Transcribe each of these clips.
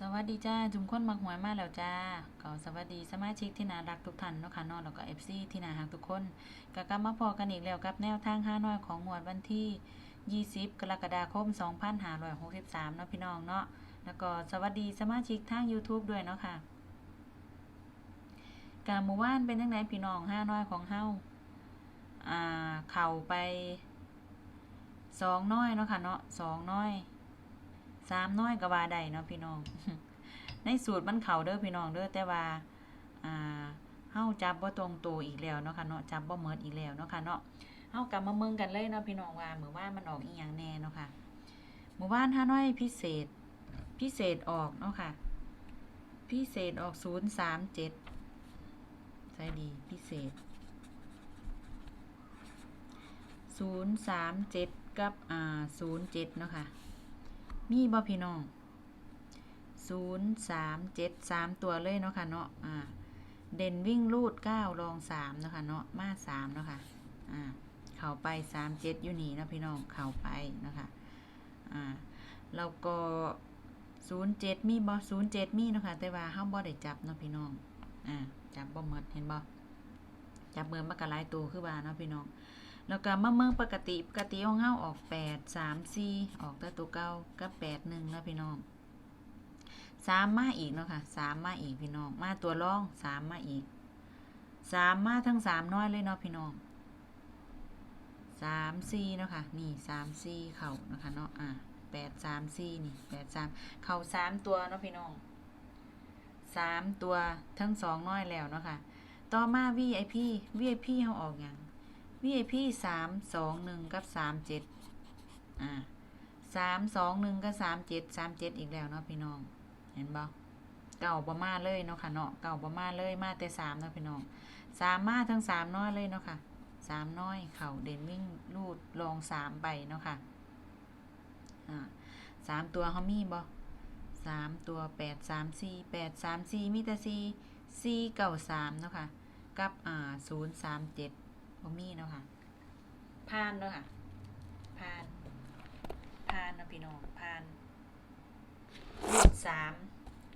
สวัสดีจ้า จุ่มคนมักหวยมาแล้วจ้าก็สวัสดีสมาชิกที่น่ารักทุกท่านเนาะค่ะนอนแล้วก็เอฟซีที่น่ารักทุกคนก็กลับมาพอกันอีกแล้วกับแนวทางห้าน้อยของงวดวันที่ 20 กรกฎาคม 2563เนาะพี่น้องเนาะแล้วก็สวัสดีสมาชิกทาง YouTube ด้วยเนาะค่ะการหมู่บ้านเป็นยังไงพี่น้องห้าน้อยของเฮาอ่าเข่าไปสองน้อยเนาะค่ะเนาะสองน้อย สามน้อยก็ว่าได้เนาะพี่น้อง ในสูตรมันเข่าเด้อพี่น้องเด้อแต่ว่าอ่าเฮาจับบ่ตรงตัวอีกแล้วเนาะค่ะเนาะจับบ่เหมิดอีกแล้วเนาะค่ะเนาะเฮากลับมาเมืองกันเลยเนาะพี่น้องว่ามื้อว่ามันออกอีหยังแน่เนาะค่ะหมู่บ้านห้าน้อยพิเศษ พิเศษออกเนาะค่ะ พิเศษออก037ใส่ดีพิเศษ037กับอ่า07เนาะค่ะ มีบ่พี่น้องศูนย์สามเจ็ดสามตัวเลยเนาะค่ะเนาะอ่าเด่นวิ่งรูดเก้ารองสามเนาะค่ะเนาะมาสามเนาะค่ะอ่าเข้าไปสามเจ็ดอยู่นี่นะพี่น้องเข้าไปเนาะค่ะอ่าแล้วก็ศูนย์เจ็ดมีบ่ศูนย์เจ็ดมีเนาะค่ะแต่ว่าห้ามบ่ได้จับเนาะพี่น้องอ่าจับบ่หมดเห็นบ่จับเบิ่มากระหลายตัวคือว่าเนาะพี่น้อง แล้วก็มาเมืองปกติปกติของเฮาออกแปดสามสี่ออกแต่ตัวเก้ากับแปดหนึ่งแล้วพี่น้องสามมาอีกเนาะค่ะสามมาอีกพี่น้อง มาตัวร่องสามมาอีกสามมาทั้งสามน้อยเลยเนาะพี่น้องสามสี่เนาะค่ะนี่สามสี่เข่านะคะเนาะอะแปดสามสี่นี่แปดสามเข่าสามตัวเนาะพี่น้องสามตัวทั้งสองน้อยแล้วเนาะค่ะ ต่อมา VIP VIP เฮาออกหยัง VIP สามสองหนึ่งกับสามเจ็ดอ่าสามสองหนึ่งกับสามเจ็ดสามเจ็ดอีกแล้วเนาะพี่น้อง เห็นบ่เก่าประมาเลยเนาะค่ะเนาะเก่าประมาเลยมาแต่สามเนาะพี่น้องสามมาทั้งสามน้อยเลยเนาะค่ะสามน้อยเข่าเด่นวิ่งลูดลองสามใบเนาะค่ะอ่าสามตัวเขามีบ่สามตัวแปดสามสี่แปดสามสี่มีแต่สี่สี่เก้าสามเนาะค่ะกับอ่าศูนย์สามเจ็ด บ่มีเนาะค่ะพานเนาะค่ะพานพานนะพี่น้องพานรูดสาม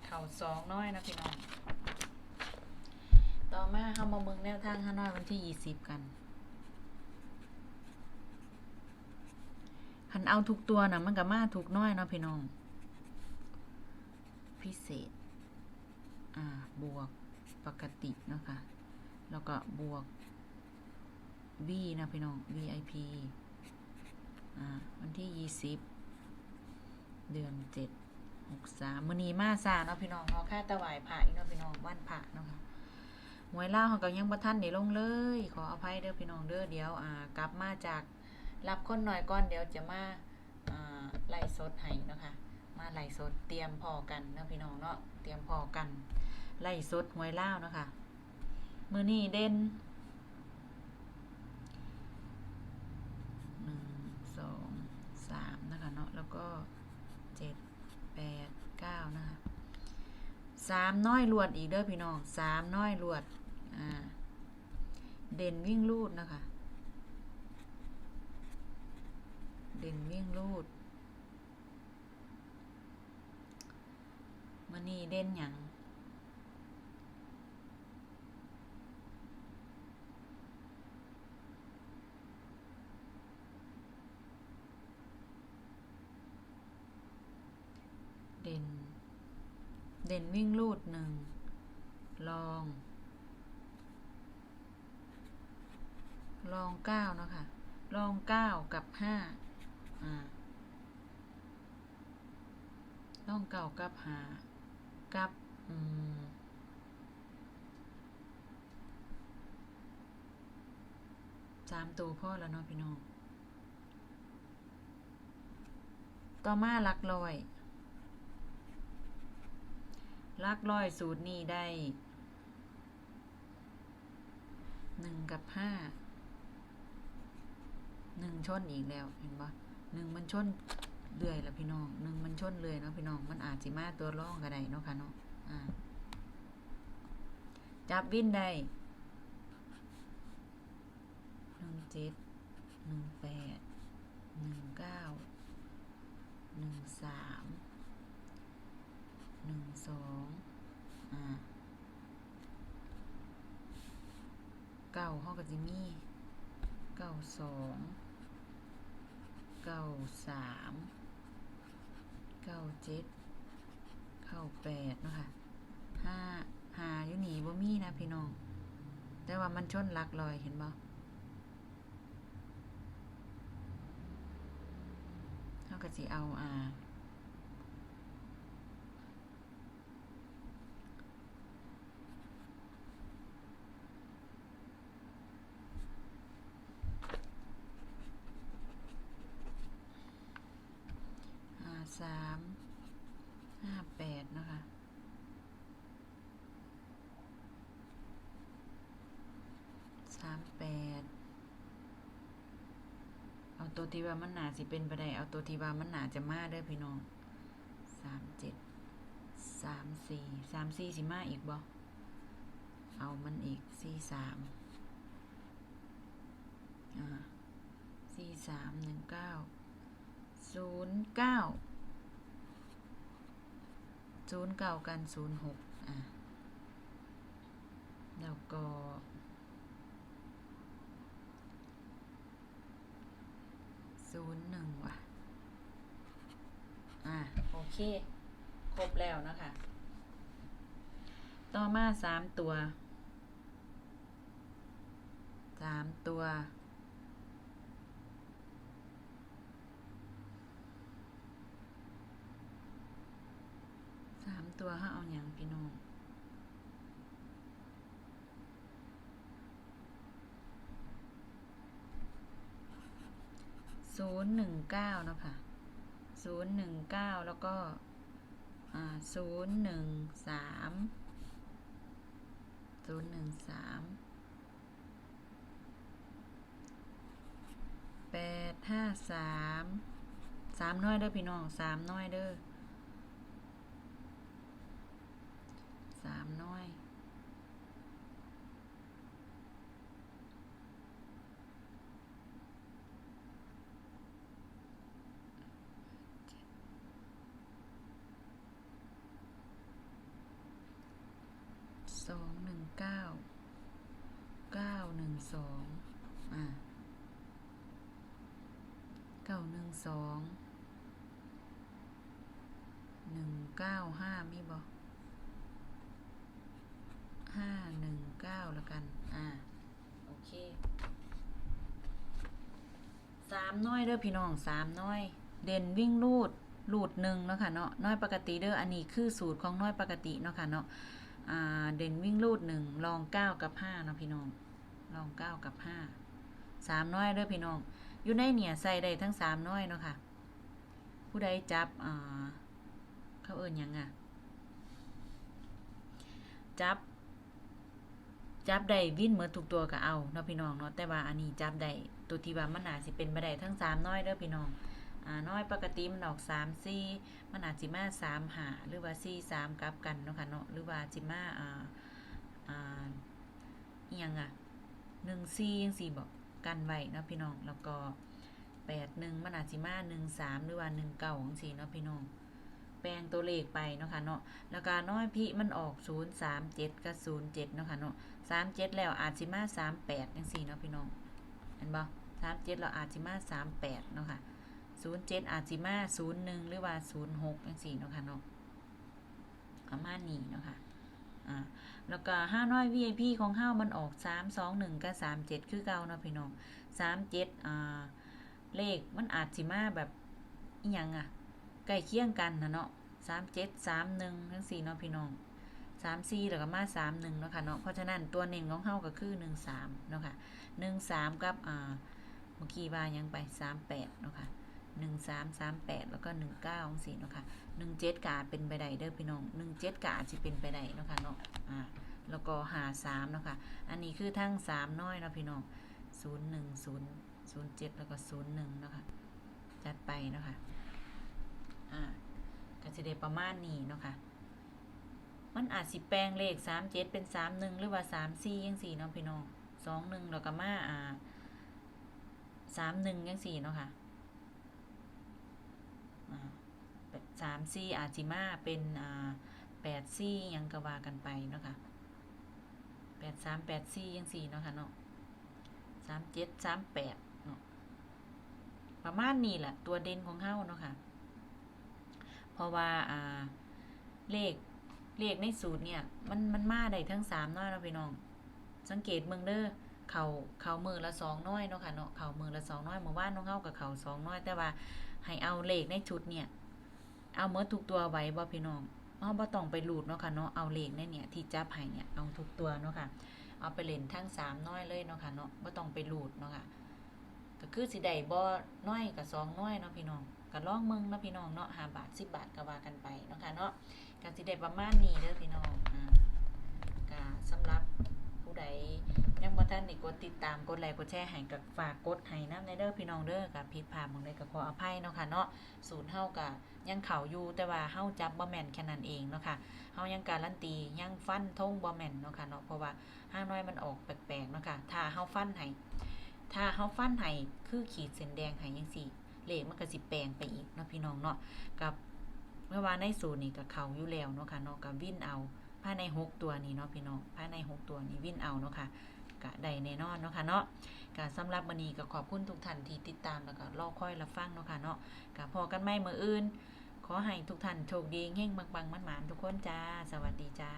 เข่าสองน้อยนะพี่น้อง ต่อมาเฮามาเมืองแนวทางห้าน้อยวันที่ยี่สิบกันคันเอาทุกตัวนะมันก็มาทุกน้อยเนาะพี่น้อง พิเศษ อ่า บวกปกติเนาะค่ะแล้วก็บวก V นะพี่น้อง VIP อ่าวันที่ยี่สิบเดือนเจ็ดหกสามมือนีมาซาเนาะพี่น้องเขาค่าตะไหวผ่าอีกเนาะพี่น้องวันผ่าเนาะค่ะหวยล่าวเขาก็ยังบ่ทันได้ลงเลย ขออภัยเด้อพี่น้องเด้อเดี๋ยวอ่ากลับมาจากรับคนหน่อยก่อนเดี๋ยวจะมาอ่าไล่สดให้เนาะค่ะมาไล่สดเตรียมพอกันเนาะพี่น้องเนาะเตรียมพอกันไล่สดหวยล่าเนาะค่ะมือนี้เด่น หนึ่งสองสามนะคะ เนาะแล้วก็เจ็ดแปดเก้านะคะสามน้อยลวดอีกเด้อพี่น้องสามน้อยลวดอ่าเด่นวิ่งลูดนะคะ เด่นวิ่งลูดมันนี่เด่นหยังเด่น เด่นวิ่งลูดหนึ่งลอง ลองเก้าเนาะค่ะ ลองเก้ากับห้าอ่าลองเก้ากับหากับอืมสามตัวพ่อแล้วเนาะพี่น้อง ต่อมาหลักลอย ลักร้อยสูตรนี้ได้หนึ่งกับห้าหนึ่งชนอีกแล้วเห็นปะหนึ่งมันชนเรื่อยแล้วพี่น้องหนึ่งมันชนเลยเนาะพี่น้องมันอาจสิมาตัวร่องก็ได้เนาะค่ะเนาะอ่าจับวินได้หนึ่งเจ็ดหนึ่งแปดหนึ่งเก้าหนึ่งสาม สองอ่าเก้าห้องกับจิมี่เก้าสองเก้าสามเก้าเจ็ดเก้าแปดเนาะคะห้าหาอยู่หนีบ่มีนะพี่น้อง แต่ว่ามันชนหลักลอยเห็นบ่เขาก็สิเอาอ่า ห้า สามห้าแปดนะคะ สามแปด เอาตัวที่ว่ามันหนาสิเป็นไปได้เอาตัวที่ว่ามันหนาจะมาเด้อพี่น้องสามเจ็ดสามสี่สามสี่สิมาอีกบ่เอามันอีกสี่สามอ่าสี่สามหนึ่งเก้าศูนย์เก้า ศูนย์เก้ากันศูนย์หกอะแล้วก็ศูนย์หนึ่งว่ะ อะ โอเค ครบแล้วนะคะ ต่อมาสามตัวสามตัว สาม ตัวห้าเอาอย่างพี่น้องศูนย์หนึ่งเก้าเนาะค่ะศูนย์หนึ่งเก้าแล้วก็ศูนย์หนึ่งสามศูนย์หนึ่งสามแปดห้าสามสามน้อยเด้อพี่น้องสามน้อยเด้อ สามน้อย สองหนึ่ง เก้าเก้าหนึ่งสองอ่าเก้าหนึ่งสองหนึ่งเก้าห้ามีบอกห้าหนึ่งเก้าล้วกัน อ่า โอเคสามน้อยเด้อพี่น้องสามน้อย เด่นวิ่งรูดรูดหนึ่งเนาะค่ะเนาะน้อยปกติเด้ออันนี้คือสูตรของน้อยปกติเนาะค่ะเนาะ เด่นวิ่งรูดหนึ่งลองเก้ากับห้าเนาะพี่น้องลองเก้ากับห้าสามน้อยเด้อพี่น้องอยู่ในเนี่ยใส่ได้ทั้งสามน้อยเนาะค่ะ ผู้ใดจับเขาเอิญยังอะจับ จับได้วิ่นเหมือนทุกตัวก็เอาเนาะพี่น้องเนาะแต่ว่าอันนี้จับได้ตัวที่ว่ามันอาสิเป็นไปได้ทั้งสามน้อยเด้อพี่น้อง่าน้อยปกติมันออกสามสี่มันอาจสิมาสามหาหรือว่าสี่สามกลับกันเนาะค่ะเนาะหรือว่าจิมาอ่าอ่าอีหยังอะหนึ่งสี่ยังสี่บอกกันไว้เนาะพี่น้องแล้วก็แปดหนึ่งมันอาจสิมาหนึ่งสามหรือว่าหนึ่งเก้าของสี่เนาะพี่น้องแปลงตัวเลขไปเนาะค่ะเนาะแล้วก็น้อยพี่มันออกศูนย์สามเจ็ดกับศูนย์เจ็ดนาะค่ะเนาะสามเจ็ดแล้วอาจิมาสามแปดยังสี่เนาะพี่น้องเห็นบ่สามเจ็ดเราอาจิมาสามแปดเนาะค่ะ ศูนย์เจ็ดอาจสิมาศูนย์หนึ่งหรือว่าศูนย์หกยังสี่เนาะค่ะเนาะประมาณนี้เนาะค่ะอ่าแล้วก็ห้าน้อย VIP ของห้ามันออกสามสองหนึ่งกับสามเจ็ดคือเก่าเนาะพี่น้องสามเจ็ดอ่าเลขมันอาจสิมาแบบอีหยังอะใกล้เคียงกันนะเนาะสามเจ็ดสามหนึ่งทั้งสี่เนาะพี่น้องสามสี่แล้วก็มาสามหนึ่งเนาะค่ะเนาะเพราะฉะนั้นตัวเน้นของเฮาก็คือหนึ่งสามเนาะค่ะหนึ่งสามกับอ่าเมื่อกี้ว่ายังไปสามแปดเนาะค่ะ หนึ่งสามสามแปดแล้วก็หนึ่งเก้าสี่เนาะค่ะหนึ่งเจ็ดกาเป็นไปได้เด้อพี่น้องหนึ่งเจ็ดกาจจะเป็นไปได้เนาะค่ะเนาะอ่าแล้วก็หาสามเนาะค่ะอันนี้คือทั้งสามน้อยเนาะพี่น้องศูนย์หนึ่งศูนย์ศูนย์เจ็ดแล้วก็ศูนย์หนึ่งเนาะค่ะจัดไปเนาะค่ะอ่าก็จะได้ประมาณนี้เนาะค่ะมันอาจสิแปลงเลขสามเจ็ดเป็นสามหนึ่งหรือว่าสามสี่ยังสี่เนาะพี่น้องสองหนึ่งแล้วก็มาอ่าสามหนึ่งยังสี่เนาะค่ะ อ่า สามสี่อาจิมาเป็นแปดสี่ยังกว่ากันไปเนาะค่ะแปดสามแปดสี่ยังสี่เนาะค่ะเนาะสามเจ็ดสามแปดเนาะประมาณนี้แหละตัวเด่นของเฮาเนาะค่ะ เพราะว่าอ่าเลขเลขในสูตรเนี่ยมันมันมาได้ทั้งสามน้อยเนาพี่น้อง สังเกตเมืองเด้อเขาเขามือละสองน้อยเนาะค่ะเนาะเขามือละสองน้อยเมื่อวานน้องเฮากับเขาสองน้อย แต่ว่าให้เอาเลขในชุดเนี่ย เอาเมื่อทุกตัวไว้บ่พี่น้องเอาบ่ต้องไปหลุดเนาะค่ะเนาะเอาเลขในเนี่ยที่จับให้เนี่ยเอาทุกตัวเนาะค่ะเอาไปเล่นทั้งสามน้อยเลยเนาะค่ะเนาะบ่ต้องไปหลุดเนาะค่ะก็คือสิได้บ่น้อยกับสองน้อยเนาะพี่น้องก็ลองเมืองเนาะพี่น้องเนาะห้าบาทสิบบาทก็ว่ากันไปเนาะค่ะเนาะก็สิได้ประมาณนี้เด้อพี่น้องอ่าก็สำหรับผู้ใด ยังบ่กดติดตามกดไลค์กดแชร์ให้ก็ฝากกดให้น้ำในเด้อพี่น้องเด้อก็ผิดพลาดมองใดก็ขออภัยเนาะค่ะเนาะสูตรเฮาก็ยังเข้าอยู่แต่ว่าเฮาจับบ่แม่นแค่นั้นเองเนาะค่ะเฮายังการันตียังฟันธงบ่แม่นเนาะค่ะเนาะเพราะว่าห้างน้อยมันออกแปลกๆเนาะค่ะถ้าเฮาฟันให้ถ้าเฮาฟันให้คือขีดเส้นแดงให้จังซี่เลขมันก็สิแปลงไปอีกเนาะพี่น้องเนาะกับเมื่อวานในสูตรนี่ก็เข้าอยู่แล้วเนาะค่ะเนาะกับวิ่นเอาภายในหกตัวนี้เนาะพี่น้องภายในหกตัวนี้วิ่นเอาเนาะค่ะ ก็ได้แน่นอนเนาะค่ะเนาะก็สำหรับมื้อนี้ก็ขอบคุณทุกท่านที่ติดตามแล้วก็รอคอยรับฟังเนาะค่ะเนาะก็พอกันใหม่มื้ออื่น ขอให้ทุกท่านโชคดีเฮงบังๆมันๆทุกคนจ้า สวัสดีจ้า